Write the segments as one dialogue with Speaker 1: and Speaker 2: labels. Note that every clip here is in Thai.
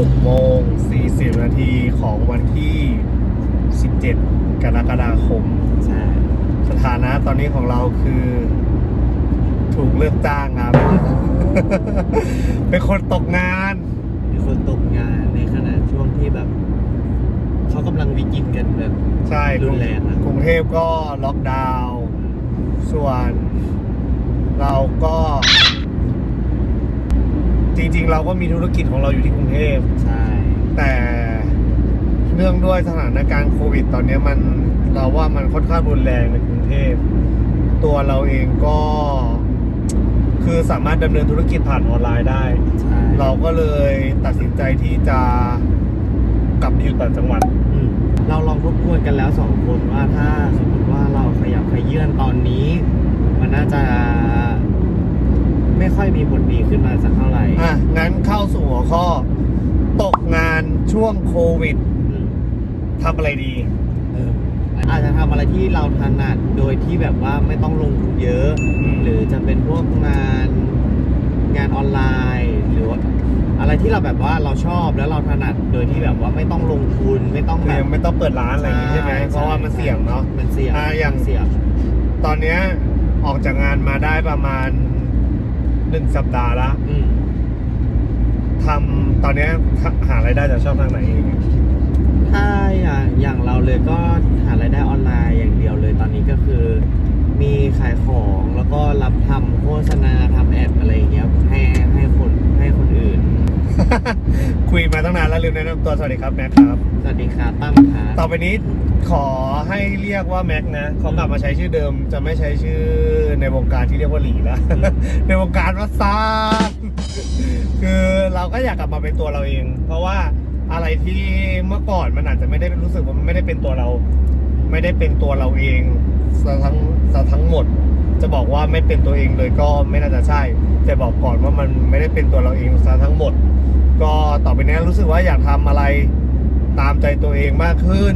Speaker 1: 6โมง40 นาทีของวันที่ 17 กรกฎาคม
Speaker 2: ใช่
Speaker 1: สถานะตอนนี้ของเราคือ ถูกเลือกจ้างครับ เป็นคนตกงาน
Speaker 2: มีคนตกงานในขณะช่วงที่แบบ เขากำลังวิกฤตกันแบบ
Speaker 1: ใช่
Speaker 2: รุนแรงอะ
Speaker 1: กรุงเทพก็ล็อกดาวน์ ส่วนเราก็ จริงๆ เราก็มีธุรกิจของเราอยู่ที่กรุงเทพ
Speaker 2: ใช่
Speaker 1: แต่เนื่องด้วยสถานการณ์โควิด ตอนนี้มันเราว่ามันค่อนข้างรุนแรงในกรุงเทพ ตัวเราเองก็คือสามารถดำเนินธุรกิจผ่านออนไลน์ได้
Speaker 2: ใช่
Speaker 1: เราก็เลยตัดสินใจที่จะกลับไปอยู่ต่างจังหวัด
Speaker 2: อืมเราลองทบทวนกันแล้วสองคนว่าถ้าสมมติว่าเราขยับขยื่นตอนนี้ มันน่าจะ ไม่ค่อยมีผลดีขึ้นมาสักเท่าไหร่
Speaker 1: อะงั้นเข้าสู่หัวข้อ ตกงานช่วงโควิด
Speaker 2: อืม
Speaker 1: ทำอะไรดี
Speaker 2: เอออาจจะทำอะไรที่เราถนัดโดยที่แบบว่าไม่ต้องลงทุนเยอะ
Speaker 1: อืม
Speaker 2: หรือจะเป็นพวกงานงานออนไลน์ หรือว่าอะไรที่เราแบบว่าเราชอบแล้วเราถนัดโดยที่แบบว่าไม่ต้องลงทุนไม่ต้อง
Speaker 1: คือ
Speaker 2: แบบ
Speaker 1: ยังไม่ต้องเปิดร้านอะไรอย่างงี้ใช่ไหมเพราะว่ามันเสี่ยงเนาะ
Speaker 2: มันเสี่ยง
Speaker 1: อ่าอย่าง
Speaker 2: เสี่ยง
Speaker 1: ตอนเนี้ยออกจากงานมาได้ประมาณ หนึ่งสัปดาห์ละ
Speaker 2: อืม
Speaker 1: ทำตอนเนี้ยหารายได้จากช่องทางไหน
Speaker 2: ถ้าอย่างอย่างเราเลยก็หารายได้ออนไลน์อย่างเดียวเลยตอนนี้ก็คือ มีขายของแล้วก็รับทำโฆษณาทำแอดอะไรอย่างเงี้ยให้ให้คนให้คนอื่น
Speaker 1: คุยมาตั้งนานแล้วลืมแนะนำตัวสวัสดีครับแม็กครับ
Speaker 2: สวัสดีค่ะตั้มค่ะ
Speaker 1: ต่อไปนี้ ขอให้เรียกว่าแม็กนะเขากลับมาใช้ชื่อเดิมจะไม่ใช้ชื่อในวงการที่เรียกว่าหลีแล้ว ในวงการว่าซานคือเราก็อยากกลับมาเป็นตัวเราเอง เพราะว่าอะไรที่เมื่อก่อนมันอาจจะไม่ได้รู้สึกว่ามันไม่ได้เป็นตัวเรา ไม่ได้เป็นตัวเราเองซะทั้งซะทั้งหมด จะบอกว่าไม่เป็นตัวเองเลยก็ไม่น่าจะใช่แต่บอกก่อนว่ามันไม่ได้เป็นตัวเราเองซะทั้งหมด ก็ต่อไปนี้รู้สึกว่าอยากทำอะไรตามใจตัวเองมากขึ้น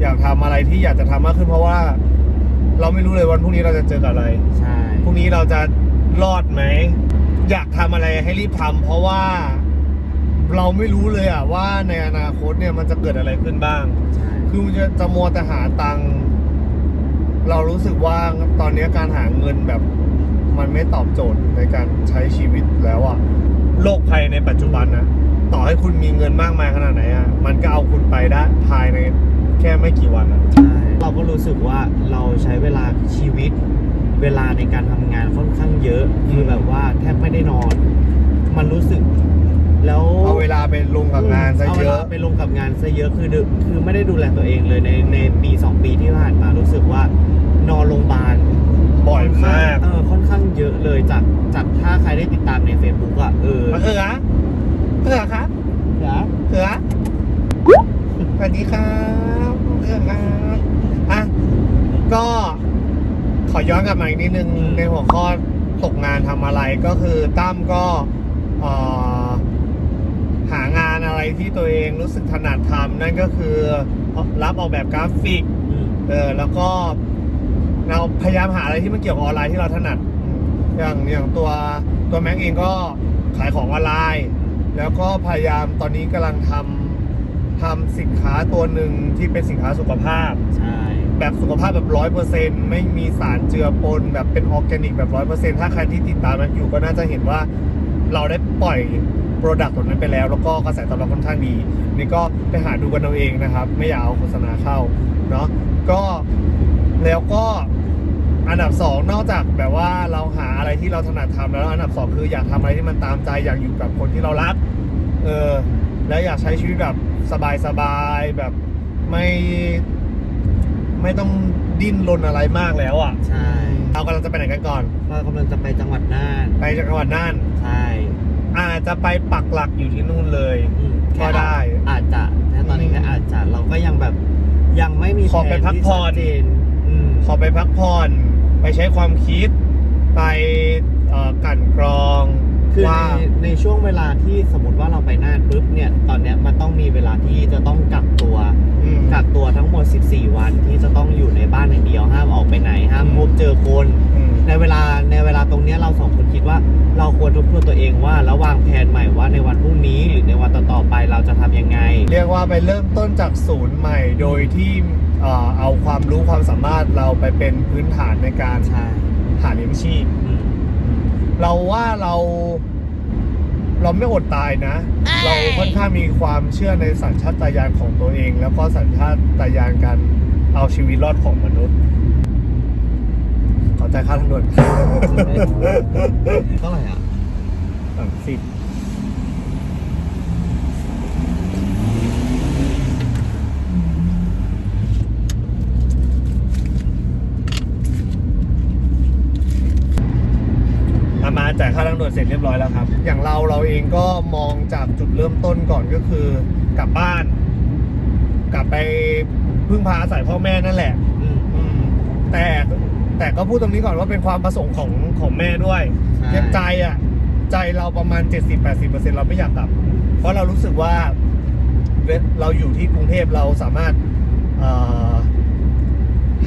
Speaker 1: อยากทำอะไรที่อยากจะทำมากขึ้นเพราะว่า เราไม่รู้เลยวันพรุ่งนี้เราจะเจอกับอะไร
Speaker 2: ใช่
Speaker 1: พรุ่งนี้เราจะรอดไหม อยากทำอะไรให้รีบทำเพราะว่าเราไม่รู้เลยอะว่าในอนาคตเนี่ยมันจะเกิดอะไรขึ้นบ้าง
Speaker 2: ใช่
Speaker 1: คือจะจะมัวแต่หาตังค์เรารู้สึกว่าตอนนี้การหาเงินแบบ มันไม่ตอบโจทย์ในการใช้ชีวิตแล้วอะโรคภัยในปัจจุบันนะต่อให้คุณมีเงินมากมายขนาดไหนอะมันก็เอาคุณไปได้ภายใน แค่ไม่กี่วันอะ
Speaker 2: ใช่เราก็รู้สึกว่าเราใช้เวลาชีวิต เวลาในการทำงานค่อนข้างเยอะคือแบบว่าแทบไม่ได้นอน มันรู้สึก แล้ว
Speaker 1: เอาเวลาไปลงกับงานซะ
Speaker 2: เอา
Speaker 1: เย
Speaker 2: เวลา
Speaker 1: อะ
Speaker 2: ไปลงกับงานซะเยอะคือดึคือไม่ได้ดูแลตัวเองเลยในในปีสองปีที่ผ่านมารู้สึกว่านอนโรงพยาบาล
Speaker 1: บ่อยมาก
Speaker 2: เออค่อนข้างเยอะเลยจากจากถ้าใครได้ติดตามใน Facebook อะเออ
Speaker 1: มาเขือเขือครับ
Speaker 2: เดี๋ยว
Speaker 1: เขือสวัสดีครับเขื อะก็ขอย้อนกลับมาอีกนิดนึงในหัวข้อตกงานทำอะไรก็คือตั้มก็หางานอะไรที่ตัวเองรู้สึกถนัดทำนั่นก็คือรับออกแบบกราฟิกเออแล้วก็เราพยายามหาอะไรที่มันเกี่ยวกับออนไลน์ที่เราถนัดอืมอย่างอย่างตัวตัวแม็กเองก็ขายของออนไลน์ แล้วก็พยายามตอนนี้กำลังทำ ทำสินค้าตัวหนึ่งที่เป็นสินค้าสุขภาพ
Speaker 2: ใช่
Speaker 1: แบบสุขภาพแบบร้อยเปอร์เซ็นไม่มีสารเจือปนแบบเป็นออร์แกนิกแบบร้อยเปอร์เซ็นถ้าใครที่ติดตามมันอยู่ก็น่าจะเห็นว่าเราได้ปล่อยโปรดักต์ตัวนั้นไปแล้ว แล้วก็กระแสตอบรับค่อนข้างดี นี่ก็ไปหาดูกันเอาเองนะครับ ไม่อยากเอาโฆษณาเข้าเนาะก็แล้วก็อันดับสองนอกจากแบบว่าเราหาอะไรที่เราถนัดทำแล้วอันดับสองคืออยากทำอะไรที่มันตามใจอยากอยู่กับคนที่เรารักเออ แล้วอยากใช้ชีวิตแบบสบายๆแบบไม่ไม่ต้องดิ้นรนอะไรมากแล้วอะ
Speaker 2: ใช่
Speaker 1: เรากำลังจะไปไหนกันก่อน
Speaker 2: เรากำลังจะไปจังหวัดน่าน
Speaker 1: ไปจังหวัดน่าน
Speaker 2: ใช่
Speaker 1: อาจจะไปปักหลักอยู่ที่นู่นเลย
Speaker 2: อืม
Speaker 1: ก็ได้
Speaker 2: อาจจะถ้าตอนนี้ก็อาจจะเราก็ยังแบบยังไม่มี
Speaker 1: ขอไป
Speaker 2: แผน
Speaker 1: พัก
Speaker 2: ที่
Speaker 1: ผ่อน
Speaker 2: ชัดเจนอืม
Speaker 1: ขอไปพักผ่อน ไปใช้ความคิด ไปเอ่อกลั่นกรอง
Speaker 2: คือ
Speaker 1: ว่า
Speaker 2: ในในช่วงเวลาที่สมมติว่าเราไปน่านปุ๊บเนี่ยตอนเนี้ยมันต้องมีเวลาที่จะต้องกักตัว
Speaker 1: อืม
Speaker 2: กักตัวทั้งหมด 14 วันที่จะต้องอยู่ในบ้านอย่างเดียวห้ามออกไปไหนห้าม
Speaker 1: อืม
Speaker 2: พบเจอคน
Speaker 1: อืม
Speaker 2: ในเวลาในเวลาตรงเนี้ยเราสองคนคิดว่าเราควรทบทวนตัวเองว่าแล้ววางแผนใหม่ว่าในวันพรุ่งนี้ หรือในวันต่อๆไปเราจะทำยังไง
Speaker 1: เรียกว่าไปเริ่มต้นจากศูนย์ใหม่ โดยที่เอ่อเอาความรู้ความสามารถเราไปเป็นพื้นฐานในการ
Speaker 2: ใช่
Speaker 1: หาเลี้ยงชีพ
Speaker 2: อืม
Speaker 1: เราว่าเรา เราไม่อดตายนะ เราค่อนข้างมีความเชื่อในสัญชาตญาณของตัวเอง แล้วก็สัญชาตญาณการเอาชีวิตรอดของมนุษย์ขอใจายค่าทางด่วน
Speaker 2: เท่าไหร่อะ
Speaker 1: สามสิบอา มาจ่ายค่าทางด่วนเสร็จเรียบร้อยแล้วครับ อย่างเราเราเองก็มองจากจุดเริ่มต้นก่อนก็คือกลับบ้าน กลับไปพึ่งพาอาศัยพ่อแม่นั่นแหละ
Speaker 2: อืม
Speaker 1: อืมแต่แต่ก็พูดตรงนี้ก่อนว่าเป็นความประสงค์ของของแม่ด้วย
Speaker 2: ใช่
Speaker 1: ใจอะ ใจเราประมาณ 70-80%เราไม่อยากกลับ เพราะเรารู้สึกว่าเวเราอยู่ที่กรุงเทพเราสามารถเอ่อ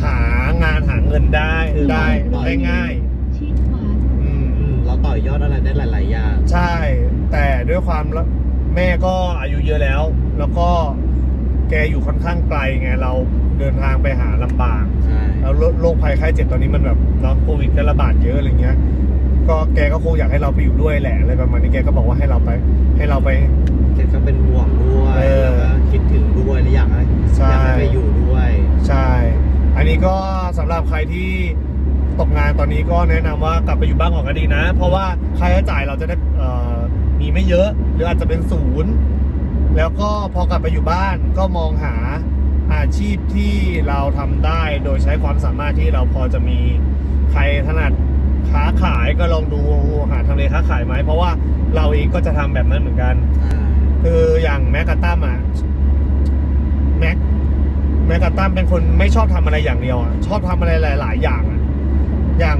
Speaker 1: หางานหาเงินได้ได้ได้ง่าย
Speaker 3: ชิดขวา
Speaker 1: อืม
Speaker 2: อืมเราต่อ ยอดอะไรได้หลาย ๆ อย่าง
Speaker 1: ใช่ แต่ด้วยความละแม่ก็อายุเยอะแล้ว แล้วก็แกอยู่ค่อนข้างไกลไงเราเดินทางไปหาลำบาก
Speaker 2: ใช่
Speaker 1: แล้วโรโรคภัยไข้เจ็บตอนนี้มันแบบเนาะโควิดก็ระบาดเยอะอะไรเงี้ย ก็แกก็คงอยากให้เราไปอยู่ด้วยแหละอะไรประมาณนี้แกก็บอกว่าให้เราไป ให้เราไป
Speaker 2: แกก็เป็นห่วงด้วย
Speaker 1: เออ
Speaker 2: แล้วก็คิดถึงด้วยและอยากให้
Speaker 1: ใช่
Speaker 2: อยากให้ไปอยู่ด้วย
Speaker 1: ใช่ อันนี้ก็สำหรับใครที่ ตกงานตอนนี้ก็แนะนำว่ากลับไปอยู่บ้านก่อนก็ดีนะ เพราะว่าค่าใช้จ่ายเราจะได้เอ่อมีไม่เยอะ หรืออาจจะเป็นศูนย์แล้วก็พอกลับไปอยู่บ้านก็มองหาอาชีพที่เราทำได้โดยใช้ความสามารถที่เราพอจะมีใครถนัดค้าขายก็ลองดูหาทำเลค้าขายไหมเพราะว่าเราเองก็จะทำแบบนั้นเหมือนกันคืออย่างแม็กกาตั้มอะแม็กแม็กกาตั้มเป็นคนไม่ชอบทำอะไรอย่างเดียวอะชอบทำอะไรหลาย ๆ อย่างอะ อย่าง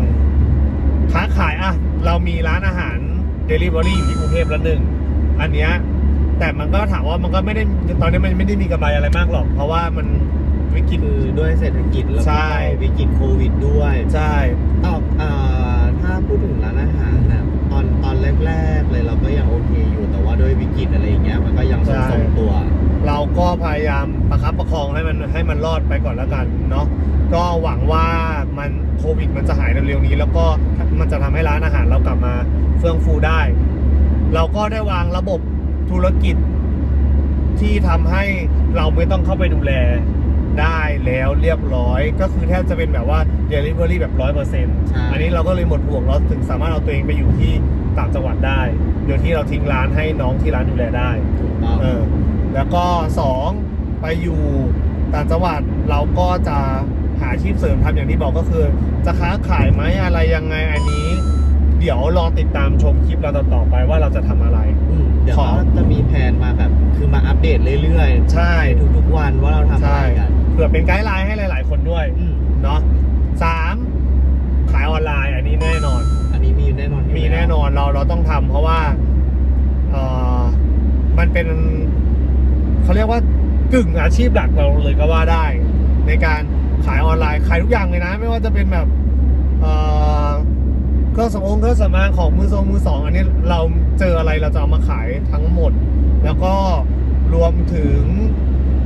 Speaker 1: ค้าขายอะเรามีร้านอาหารเดลิเวอรี่อยู่ที่กรุงเทพแล้วหนึ่งอันเนี้ยแต่มันก็ถามว่ามันก็ไม่ได้ตอนนี้มันไม่ได้มีกำไรอะไรมากหรอก เพราะว่ามันวิกฤต
Speaker 2: คือด้วยเศรษฐกิจแล้ว
Speaker 1: ใช่
Speaker 2: ก็วิกฤตโควิดด้วย
Speaker 1: ใช่
Speaker 2: ตอบอ่าถ้าพูดถึงร้านอาหารนะตอนตอน แรกๆเลยเราก็ยังโอเคอยู่แต่ว่าด้วยวิกฤตอะไรอย่างเงี้ยมันก็ยังทรงๆตัว
Speaker 1: เราก็พยายามประคับประคองให้มันให้มันรอดไปก่อนแล้วกันเนาะก็หวังว่ามันโควิดมันจะหายเร็วๆนี้ แล้วก็มันจะทำให้ร้านอาหารเรากลับมาเฟื่องฟูได้ เราก็ได้วางระบบธุรกิจที่ทำให้เราไม่ต้องเข้าไปดูแล ได้แล้วเรียบร้อย ก็คือแทบจะเป็นแบบว่า Delivery แบบร้อยเปอร์เซ็นต์
Speaker 2: ใช่
Speaker 1: อันนี้เราก็เลยหมดห่วงเราถึงสามารถเอาตัวเองไปอยู่ที่ต่างจังหวัดได้ โดยที่เราทิ้งร้านให้น้องที่ร้านดูแลได้
Speaker 2: ถูกต้อง
Speaker 1: เออแล้วก็สองไปอยู่ต่างจังหวัดเราก็จะหาอาชีพเสริมทำอย่างที่บอกก็คือ จะค้าขายไหมอะไรยังไงอันนี้ เดี๋ยวรอติดตามชมคลิปเราต่อๆไปว่าเราจะทำอะไร
Speaker 2: อืมเดี๋ยว
Speaker 1: ขอ
Speaker 2: ก็จะมีแผนมาแบบ คือมาอัปเดตเรื่อย
Speaker 1: ใช่
Speaker 2: ๆ ทุกๆวันว่าเราทำอะ
Speaker 1: ใช่
Speaker 2: ไรกัน
Speaker 1: เผื่อเป็นไกด์ไลน์ให้หลาย ๆ คนด้วย
Speaker 2: อืม
Speaker 1: เนาะสามขายออนไลน์อันนี้แน่นอน
Speaker 2: อันนี้มีแน่นอนยู่
Speaker 1: มี
Speaker 2: ล้ว
Speaker 1: แน่นอนเราเราต้องทำเพราะว่าเออมันเป็นเขาเรียกว่ากึ่งอาชีพหลักเราเลยก็ว่าได้ ในการขายออนไลน์ขายทุกอย่างเลยนะ ไม่ว่าจะเป็นแบบเอ่อเครื่องสำอางเครื่องสำอางของมือทรงมือสองอันนี้เรา เจออะไรเราจะเอามาขายทั้งหมด แล้วก็รวมถึง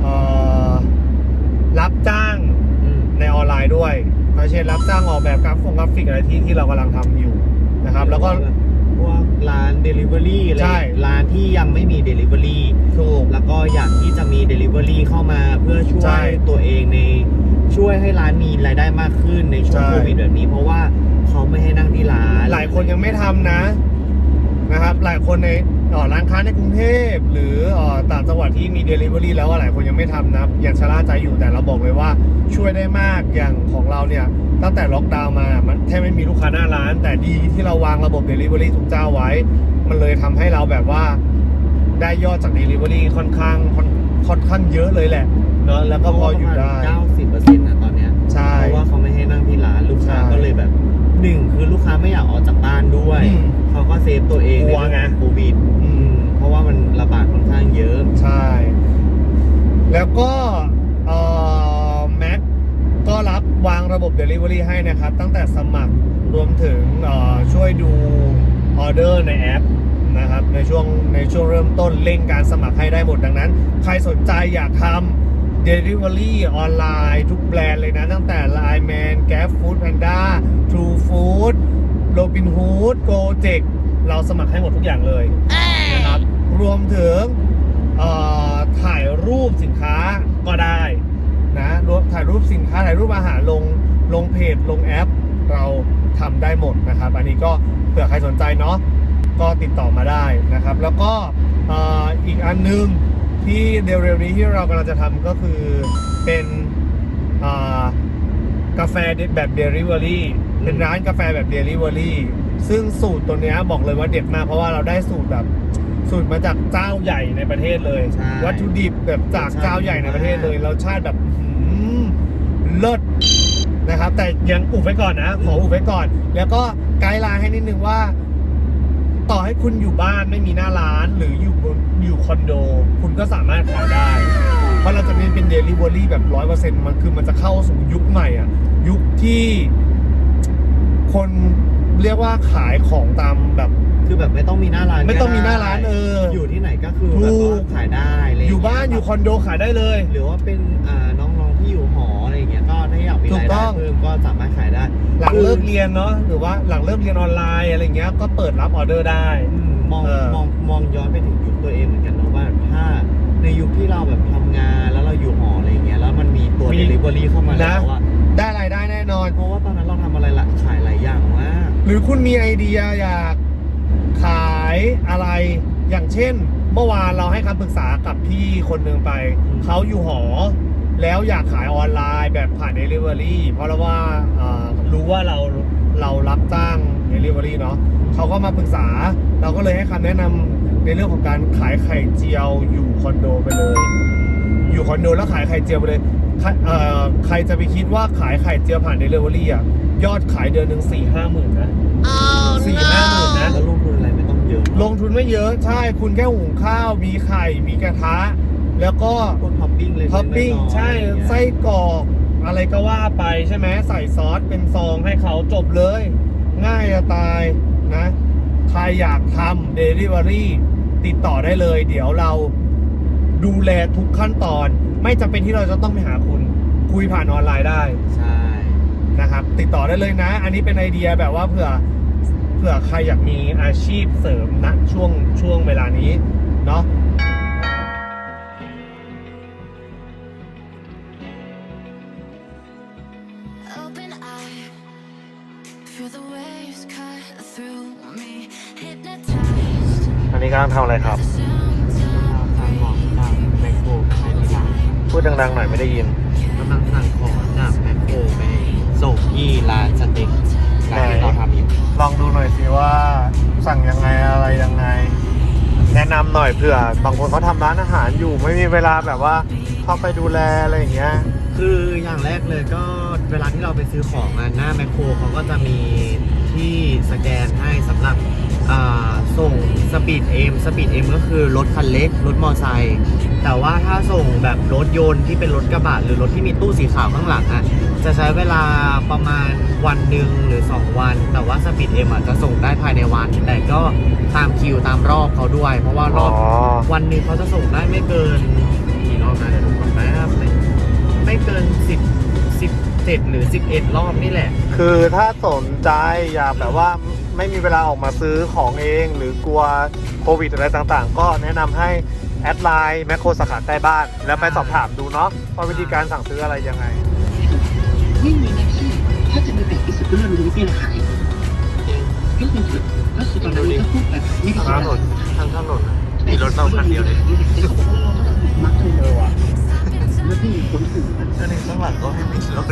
Speaker 1: เอ่อรับจ้าง
Speaker 2: อืม
Speaker 1: ในออนไลน์ด้วยไม่ใช่รับจ้างออกแบบกราฟงกราฟิกอะไรที่ที่เรากำลังทำอยู่นะครับ แล้วก็
Speaker 2: พวกร้าน Delivery อะไร
Speaker 1: ใช่
Speaker 2: ร้านที่ยังไม่มี Delivery
Speaker 1: ถูก
Speaker 2: แล้วก็อยากที่จะมี Delivery เข้ามาเพื่อช่ว
Speaker 1: ใช่
Speaker 2: ยตัวเองในช่วยให้ร้านมีรายได้มากขึ้นในช่วง
Speaker 1: ใช่
Speaker 2: โควิดแบบนี้เพราะว่าเขาไม่ให้นั่งที่ร้าน
Speaker 1: หลายคนยังไม่ทำนะ นะครับ หลายคนในเอ่อร้านค้าในกรุงเทพ หรือเอ่อต่างจังหวัดที่มี Delivery แล้วอะหลายคนยังไม่ทำนะยังชะล่าใจอยู่แต่เราบอกเลยว่าช่วยได้มากอย่างของเราเนี่ยตั้งแต่ล็อกดาวน์มามันแทบไม่มีลูกค้าหน้าร้าน แต่ดีที่เราวางระบบ Delivery ทุกเจ้าไว้ มันเลยทำให้เราแบบว่าได้ยอดจาก Delivery ค่อนข้างค่อนค่อนข้างเยอะเลยแหละเนาะแล้วก็พออยู่ได้
Speaker 2: เก้าสิบเปอร์เซ็นต์นะตอนเนี้ย
Speaker 1: ใช่
Speaker 2: เพราะว่าเขาไม่ให้นั่งที่ร้านลูกค้า
Speaker 1: ใช่
Speaker 2: ก็เลยแบบ หนึ่งคือลูกค้าไม่อยากออกจากบ้านด้วยเขาก็เซฟตัวเอง
Speaker 1: กลัวไง
Speaker 2: โควิดเพราะว่ามันระบาดค่อนข้างเยอะ ใช่ แล้วก็
Speaker 1: แม็กก็รับวางระบบ Delivery ให้นะครับ ตั้งแต่สมัครรวมถึงช่วยดูออเดอร์ในแอปนะครับในช่วงในช่วงเริ่มต้นเล่งการสมัครให้ได้หมดดังนั้น ใครสนใจอยากทำ Delivery ออนไลน์ทุกแบรนด์เลยนะ ตั้งแต่ Line Man Gap Food Panda True Food Robinhood Gojek เราสมัครให้หมดทุกอย่างเลยนะครับ รวมถึงถ่ายรูปสินค้าก็ได้นะรวมถ่ายรูปสินค้าถ่ายรูปอาหารลงลงเพจลงแอป เราทำได้หมดนะครับ อันนี้ก็เผื่อใครสนใจเนาะก็ติดต่อมาได้นะครับ แล้วก็อ,อีกอันหนึง ที่เร็วๆนี้ที่เรากำลังจะทำก็คือเป็นอ่ากาแฟแบบเดลิเวอรี่เป็นร้านกาแฟแบบเดลิเวอรี่ซึ่งสูตรตัวเนี้ยบอกเลยว่าเด็ดมากเพราะว่าเราได้สูตรแบบสูตรมาจากเจ้าใหญ่ในประเทศเลย
Speaker 2: ใช่
Speaker 1: วัตถุดิบแบบจากเจ้าใหญ่ในประเทศเลยรสชาติแบบอื้อหือเลิศนะครับ แต่ยังอุบไว้ก่อนนะขออุบไว้ก่อน แล้วก็ไกด์ไลน์ให้นิดนึงว่า ต่อให้คุณอยู่บ้านไม่มีหน้าร้านหรืออยู่บนอยู่คอนโด คุณก็สามารถขายได้ เพราะเราจะมีเป็นเดลิเวอรี่แบบร้อยเปอร์เซ็นต์มันคือมันจะเข้าสู่ยุคใหม่อะ ยุคที่คนเรียกว่าขายของตามแบบ
Speaker 2: คือแบบไม่ต้องมีหน้าร้าน
Speaker 1: ไม่ต้องมีหน้าร้าน
Speaker 2: ก็ได้
Speaker 1: เออ
Speaker 2: อ
Speaker 1: อยู่
Speaker 2: ที่ไหนก็คือ
Speaker 1: ถู
Speaker 2: แบบ
Speaker 1: ก
Speaker 2: ว่าขายได้อะไร
Speaker 1: อยู่บ้านอยู่คอนโดขายได้เลย
Speaker 2: หรือว่าเป็นอ่าน้อง ยก็ถ้าอยากมี
Speaker 1: ถู
Speaker 2: รากย
Speaker 1: ต้
Speaker 2: ได้
Speaker 1: อง
Speaker 2: เพิ่มก็สามารถขายได้
Speaker 1: หลังเลิกเรียนเนาะหรือว่าหลังเลิกเรียนออนไลน์อะไรเงี้ยก็เปิดรับออเดอร์ได้
Speaker 2: อืมมอง
Speaker 1: เออ
Speaker 2: มองมองย้อนไปถึงยุคตัวเองเหมือนกันเนาะว่าถ้าในยุคที่เราแบบทำงานแล้วเราอยู่หออะไรอย่างเงี้ยแล้วมันมีตัว
Speaker 1: มี
Speaker 2: delivery เข้ามาแล้วอะ
Speaker 1: ได้รายได้แน่นอน
Speaker 2: เพราะว่าตอนนั้นเราทำอะไรละขายหลายอย่างมาก
Speaker 1: หรือคุณมีไอเดียอยากขายอะไรอย่างเช่น เมื่อวานเราให้คำปรึกษากับพี่คนหนึ่งไปเขาอยู่หอ แล้วอยากขายออนไลน์แบบผ่าน Delivery เพราะเราว่าเอ่อรู้ว่าเราเรารับจ้าง Delivery เนาะเขาก็มาปรึกษา เราก็เลยให้คำแนะนำในเรื่องของการขายไข่เจียวอยู่คอนโดไปเลย อยู่คอนโดแล้วขายไข่เจียวไปเลยใครเอ่อใครจะไปคิดว่าขายไข่เจียวผ่าน Delivery อะยอดขายเดือนหนึ่งสี่ห้าหมื่นนะสี่ห้าหมื่นนะ
Speaker 2: แล้วลงทุนอะไรไม่ต้องเยอะ
Speaker 1: ลงทุนไม่เยอะใช่คุณแค่หุงข้าวมีไข่มีกระทะ แล้วก็
Speaker 2: พวกท็อปปิ้งเลย
Speaker 1: ท็อปปิ้งใช่ไส้กรอกอะไรก็ว่าไปใช่ไหมใส่ซอสเป็นซองให้เขาจบเลย ง่ายจะตายนะ ใครอยากทำเดลิเวอรี่ติดต่อได้เลย เดี๋ยวเราดูแลทุกขั้นตอน ไม่จำเป็นที่เราจะต้องไปหาคุณ คุยผ่านออนไลน์ได้
Speaker 2: ใช่
Speaker 1: นะครับ ติดต่อได้เลยนะ อันนี้เป็นไอเดียแบบว่าเผื่อเผื่อใครอยากมีอาชีพเสริมณช่วงช่วงเวลานี้เนาะ อันนี้กำลังทำอะไรครับ
Speaker 3: by the sounds of
Speaker 2: สั่งของจากแมคโครไปที่ร้าน
Speaker 1: พูดดังๆหน่อยไม่ได้ยิน
Speaker 2: กำลังสั่งของจากแมคโครไปส่งที่ร้านสเต็กร้านที่เราทำอยู่
Speaker 1: ลองดูหน่อยสิว่าสั่งยังไงอะไรยังไง แนะนำหน่อยเผื่อบางคนเขาทำร้านอาหารอยู่ ไม่มีเวลาแบบว่าเข้าไปดูแลอะไรอย่างเงี้ย
Speaker 2: คืออย่างแรกเลยก็ เวลาที่เราไปซื้อของอะหน้าแมคโครเขาก็จะมีที่สแกนให้สำหรับอ่าส่งสปีดเอมสปีดเอมก็คือรถคันเล็ก รถมอไซค์แต่ว่าถ้าส่งแบบรถยนต์ที่เป็นรถกระบะหรือรถที่มีตู้สีขาวข้างหลังอะจะใช้เวลาประมาณวันหนึ่งหรือ 2 วัน แต่ว่าสปีดเอมอะจะส่งได้ภายในวัน แต่ก็ตามคิวตามรอบเขาด้วย เพราะว่ารอบวันหนึ่งเขาจะส่งได้ไม่เกินกี่รอบนะเดี๋ยวดูก่อนแป๊บนึงไม่เกินสิ บสิบเจ็ดหรือสิบเอ็ดรอบนี่แหละ
Speaker 1: คือถ้าสนใจอยากแบบว่าไม่มีเวลาออกมาซื้อของเอง หรือกลัวโควิดอะไรต่างๆ ก็แนะนำให้แอดไลน์แมคโครสาขาใกล้บ้าน แล้วไปสอบถามดูเนาะว่าวิธีการสั่งซื้ออะไรยังไง
Speaker 4: ไม่มีนะพี่ถ้าจะมีแบบอิสุกุเรารู้เนี่ยขายก็คือก็คือตอนนั้นก็พูดแบบไม่ได้
Speaker 1: ถนนทางถนนน่ะมีรถเราคันเดียวเลย
Speaker 4: มักเลยว่ะ แล้วพี่คนอื่น
Speaker 1: ก็ในข้างหลังก็ให้มีรถ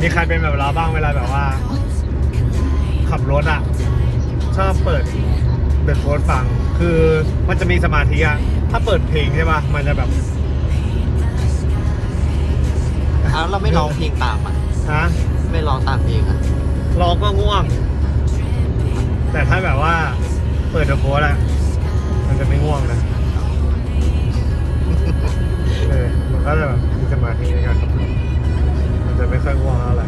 Speaker 1: มีใครเป็นแบบเราบ้างเวลาแบบว่า ขับรถอะ ชอบเปิดเปิดโพสฟัง คือมันจะมีสมาธิอะ ถ้าเปิดเพลงใช่ป่ะ มันจะแบบ
Speaker 2: อ้าวเราไม่ร้องเพลงตามอะ
Speaker 1: ฮะ
Speaker 2: ไม่ร้องตามเพลงอะ
Speaker 1: ร้องก็ง่วง แต่ถ้าแบบว่า เปิดเดอะโพสอะมันจะไม่ง่วงนะ เออมันก็จะแบบมีสมาธิในการขับรถมันจะไม่ค่อยว่างอะไร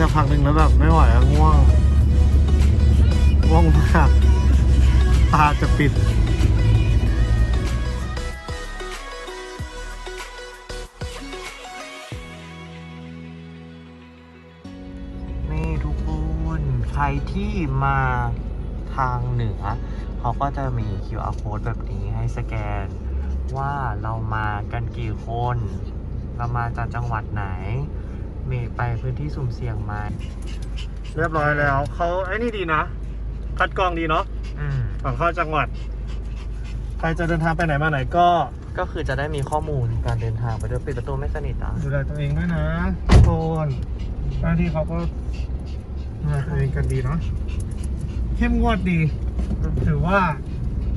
Speaker 1: สักพักหนึ่งแล้วแบบไม่ไหวแล้วง่วง ง่วงมากตาจะปิด
Speaker 2: นี่ทุกคน ใครที่มาทางเหนือ เขาก็จะมี QR code แบบนี้ให้สแกน ว่าเรามากันกี่คน เรามาจากจังหวัดไหน มีไปพื้นที่สุ่มเสี่ยงไหม
Speaker 1: เรียบร้อยแล้ว เขาไอ้นี่ดีนะ คัดกรองดีเนาะ
Speaker 2: อืม
Speaker 1: ก่อนเข้าจังหวัด ใครจะเดินทางไปไหนมาไหนก็
Speaker 2: ก็คือจะได้มีข้อมูลการเดินทางไปด้วยปิดประตูไม่สนิทอะ
Speaker 1: ดูแลตัวเองด้วยนะทุกคนเจ้าหน้าที่เขาก็ดูแลตัวเองกันดีเนาะเข้มงวดดี ถือว่า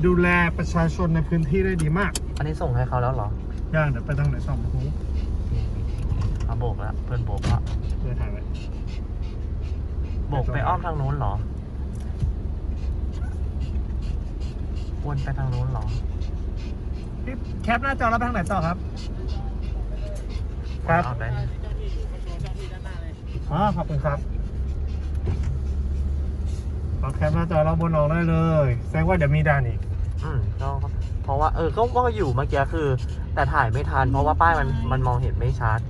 Speaker 1: ดูแลประชาชนในพื้นที่ได้ดีมาก
Speaker 2: อันนี้ส่งให้เขาแล้วเหรอ ย่าง
Speaker 1: เดี๋ยวไปทางไหนต่อมาหู
Speaker 2: เอา โบกแล้ว เพื่อนโบกแล้ว
Speaker 1: เดินทางไป
Speaker 2: โบกไปอ้อมทางนู้นเหรอ วนไปทางนู้นเหรอ
Speaker 1: พี่แคปหน้าจอแล้วไปทางไหนต่อครับ ครับ
Speaker 2: เอาได้
Speaker 1: อ๋อขอบคุณครับเอาแคปหน้าจอเราบนออกได้เลยแสดงว่าเดี๋ยวมีด่านอีก
Speaker 2: อืมก็เพราะว่า เออก็ก็อยู่เมื่อกี้คือ แต่ถ่ายไม่ทัน เพราะว่าป้ายมันมันมองเห็นไม่ชัด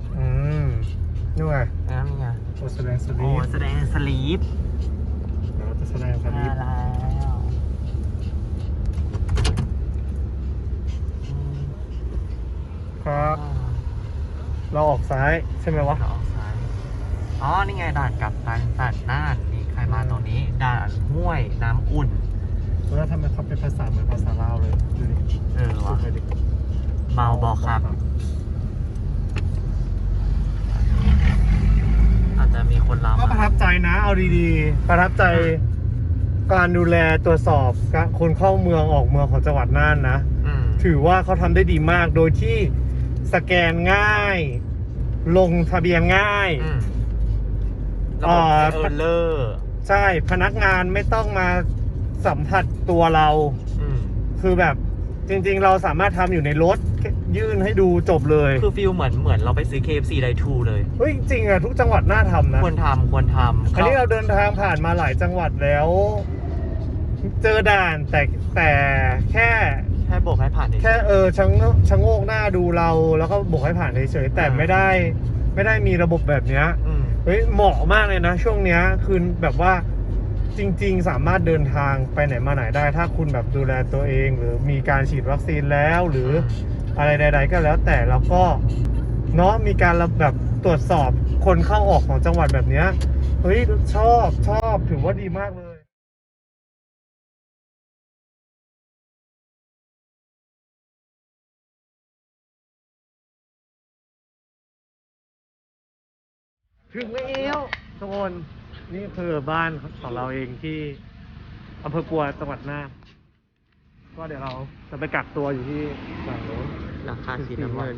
Speaker 1: อืม นี่ไง
Speaker 2: งั้นนี่ไง
Speaker 1: โอแสดงส
Speaker 2: โอ้
Speaker 1: ลีป
Speaker 2: แสดงสลีป
Speaker 1: เราจะแสดงสลี
Speaker 2: มา
Speaker 1: ป
Speaker 2: แล้วอืม
Speaker 1: ครับ เราออกซ้ายใช่ไหมวะ
Speaker 2: เราออกซ้ายอ๋อ นี่ไงด่านกลับกันด่านน่านนี่ใครมาตรงนี้ ด่านห้วยน้ำอุ่น
Speaker 1: แล้วทำไมเขาเป็นภาษาเหมือนภาษาลาวเลยดูดิ
Speaker 2: เออ
Speaker 1: ดู
Speaker 2: ว่ะ
Speaker 1: ไปดิ
Speaker 2: เมาบอครับ อา จจะมีคนลาว
Speaker 1: ก็ประทับใจนะ เอาดีๆ ประทับใจการดูแลตรวจสอบการคนเข้าเมืองออกเมืองของจังหวัดน่านนะ
Speaker 2: อืม
Speaker 1: ถือว่าเขาทำได้ดีมากโดยที่สแกนง่าย ลงทะเบียนง่าย
Speaker 2: อืมระบบ
Speaker 1: อ่า
Speaker 2: เออร์เลอร์
Speaker 1: ใช่พนักงานไม่ต้องมาสัมผัสตัวเรา
Speaker 2: อืม
Speaker 1: คือแบบจริง ๆ เราสามารถทำอยู่ในรถ ยื่นให้ดูจบเลย
Speaker 2: คือฟิลเหมือนเหมือนเราไปซื้อ KFC ไดทูเลย
Speaker 1: เฮ้ยจริงๆอะทุกจังหวัดน่าทำนะ
Speaker 2: ควรทำควรทำ
Speaker 1: อันนี้เราเดินทางผ่านมาหลายจังหวัดแล้ว เจอด่านแต่แต่แค่
Speaker 2: แค่โบกให้ผ่านเฉยๆ
Speaker 1: แค่เออชะโงกชะโงกหน้าดูเราแล้วก็บอกให้ผ่านเฉยๆแต่
Speaker 2: อ่า
Speaker 1: ไม่ได้ ไม่ได้มีระบบแบบเนี้ย
Speaker 2: อืม
Speaker 1: เฮ้ยเหมาะมากเลยนะ ช่วงเนี้ยคือแบบว่าจริง ๆ สามารถเดินทางไปไหนมาไหนได้ ถ้าคุณแบบดูแลตัวเอง หรือมีการฉีดวัคซีนแล้วหรืออ อะไรใด ๆ ก็แล้วแต่แล้วก็เนาะมีการแบบตรวจสอบคนเข้าออกของจังหวัดแบบเนี้ยเฮ้ยชอบชอบถือว่าดีมากเลยถึงแล้วทุกคนนี่คือบ้านของเราเองที่อำเภอปัวจังหวัดน่านก็เดี๋ยวเราจะไปกักตัวอยู่ที่ฝั่งโน้น
Speaker 2: ราคาสีน้ำเงิน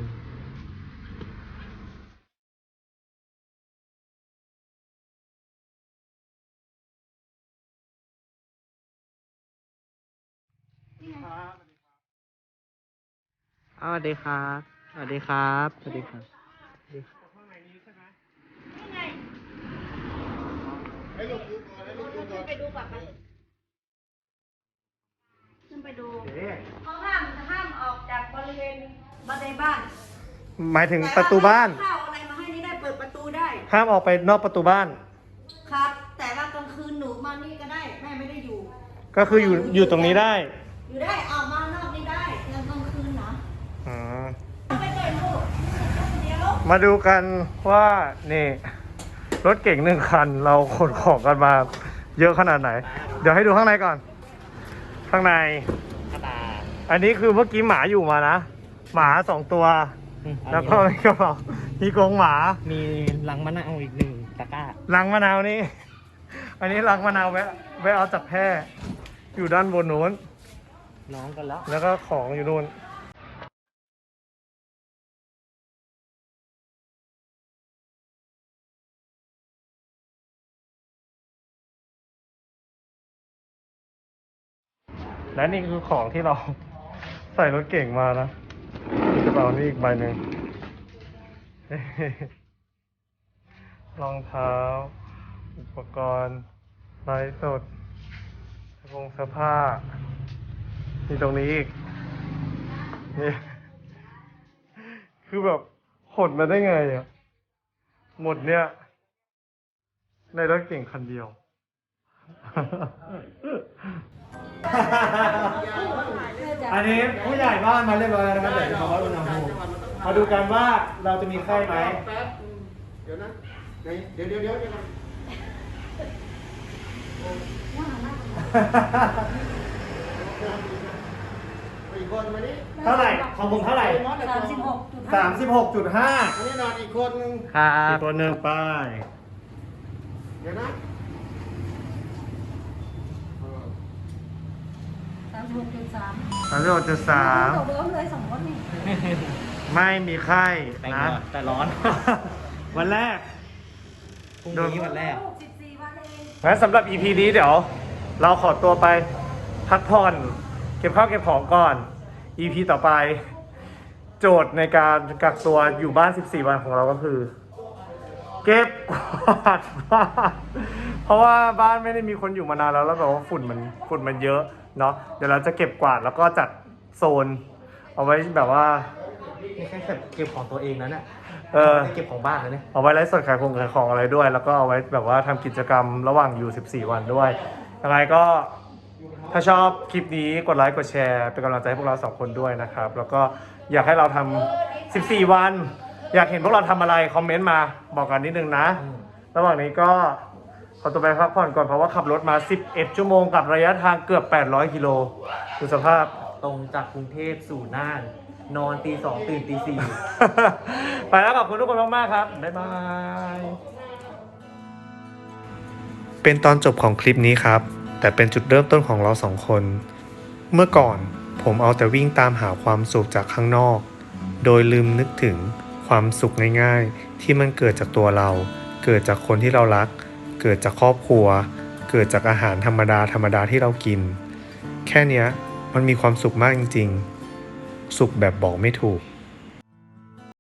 Speaker 2: สวัสดีครับ สวัสดีครับ สวัสดีครับ
Speaker 5: ขึ้นไปดูเขาห้ามห้ามออก จากบริเวณบันไดบ้าน
Speaker 1: หมายถึงประตูบ้าน
Speaker 5: ข้าวอะไรมาให้นี่ได้เปิดประตูได้
Speaker 1: ห้ามออกไปนอกประตูบ้าน
Speaker 5: ครับ แต่ว่ากลางคืนหนูมานี่ก็ได้แม่ไม่ได้อยู่
Speaker 1: ก็คืออยู่อยู่ตรงนี้ได้
Speaker 5: อยู่ได้ออกมานอกนี่ได้แต่กลางคืนนะ
Speaker 1: อืม
Speaker 5: ไม่ได้ลูกเดี๋ยว
Speaker 1: มาดูกันว่านี่ รถเก่งหนึ่งคันเราขนของกันมา เยอะขนาดไหน เดี๋ยวให้ดูข้างในก่อน ข้างใน อันนี้คือเมื่อกี้หมาอยู่มานะ หมาสองตัวแล้วก็มีกระเป๋ามีกรงหมา
Speaker 2: มีลังมะนาวอีกหนึ่งตะกร้า
Speaker 1: ลังมะนาวนี่ อันนี้ลังมะนาวแวะแวะเอาจากแพร่อยู่ด้านบนนู้น
Speaker 2: น้องกันแล้ว
Speaker 1: แล้วก็ของอยู่นู่น และนี่คือของที่เรา ใส่รถเก่งมานะกระเป๋านี่อีกใบหนึ่งรองเท้า อุปกรณ์ไลฟ์สดกระโปรงเสื้อผ้า มีตรงนี้อีก นี่ คือแบบขนมาได้ไงอะ หมดเนี่ย ในรถเก่งคันเดียว อันนี้ผู้ใหญ่บ้านมาเรียบร้อยแล้วนะครับเดี๋ยวจะมาวัดอุณหภูมิมาดูกันว่าเราจะมีไข้ไหม
Speaker 6: เดี๋ยวนะเดี๋ยวเดี๋ยวเดี๋ยวเดี๋ยวอีกคนมานี่
Speaker 1: เท่าไหร่ของผมเท่าไหร่
Speaker 5: สามสิบหกจุด
Speaker 1: สามสิบหกจุดห้า
Speaker 6: อันนี้นอนอีกคนนึง
Speaker 2: ครั
Speaker 1: อีกตัวหนึ่งไป
Speaker 6: เดี๋ยวนะ
Speaker 5: สามสิบ หกจุดสาม
Speaker 1: สามสิบหกจุดสาม
Speaker 5: ตัวเบิ้มเลยสองคนนี่
Speaker 1: ไม่มีไข้
Speaker 2: แต่ง
Speaker 1: นะ
Speaker 2: ก่อนแต่ร้อน
Speaker 1: วันแรก
Speaker 2: พรุ่งนี้วันแรก
Speaker 5: หกสิบสี่วันเอง
Speaker 1: งั้นสำหรับ EP นี้เดี๋ยว เราขอตัวไปพักผ่อน เก็บข้าวเก็บของก่อน EP ต่อไป โจทย์ในการกักตัวอยู่บ้าน 14 วันของเราก็คือ เก็บกวาดบ้านเพราะว่าบ้านไม่ได้มีคนอยู่มานานแล้วแล้วแบบว่าฝุ่นมันฝุ่นมันเยอะ เนาะเดี๋ยวเราจะเก็บกวาดแล้วก็จัดโซน เอาไว้แบบว่า
Speaker 2: ไม่ใช่เก็บของตัวเองนั้นน่ะ
Speaker 1: เออ
Speaker 2: ไม่ได้เก็บของบ้านนะเนี่ย
Speaker 1: เอาไว้ไลฟ์สดขายของขายของอะไรด้วย แล้วก็เอาไว้แบบว่าทำกิจกรรมระหว่างอยู่ 14 วันด้วยยังไงก็ถ้าชอบคลิปนี้กดไลค์กดแชร์เป็นกำลังใจให้พวกเราสองคนด้วยนะครับ แล้วก็อยากให้เราทำ14 วัน อยากเห็นพวกเราทำอะไร คอมเมนต์มาบอกกันนิดนึงนะระหว่างนี้ก็ ขอตัวไปพักผ่อนก่อนเพราะว่าขับรถมา 11 ชั่วโมงกับระยะทางเกือบ 800 กิโลดูสภาพ
Speaker 2: ตรงจากกรุงเทพสู่น่าน นอนตีสองตื่นตีสี่
Speaker 1: ไปแล้วขอบคุณทุกคนมากๆครับ บ๊ายบาย เป็นตอนจบของคลิปนี้ครับ แต่เป็นจุดเริ่มต้นของเราสองคน เมื่อก่อนผมเอาแต่วิ่งตามหาความสุขจากข้างนอก โดยลืมนึกถึงความสุขง่ายๆ ที่มันเกิดจากตัวเรา เกิดจากคนที่เรารัก เกิดจากครอบครัว เกิดจากอาหารธรรมดาธรรมดาที่เรากิน แค่เนี้ยมันมีความสุขมากจริง ๆ สุขแบบบอกไม่ถูก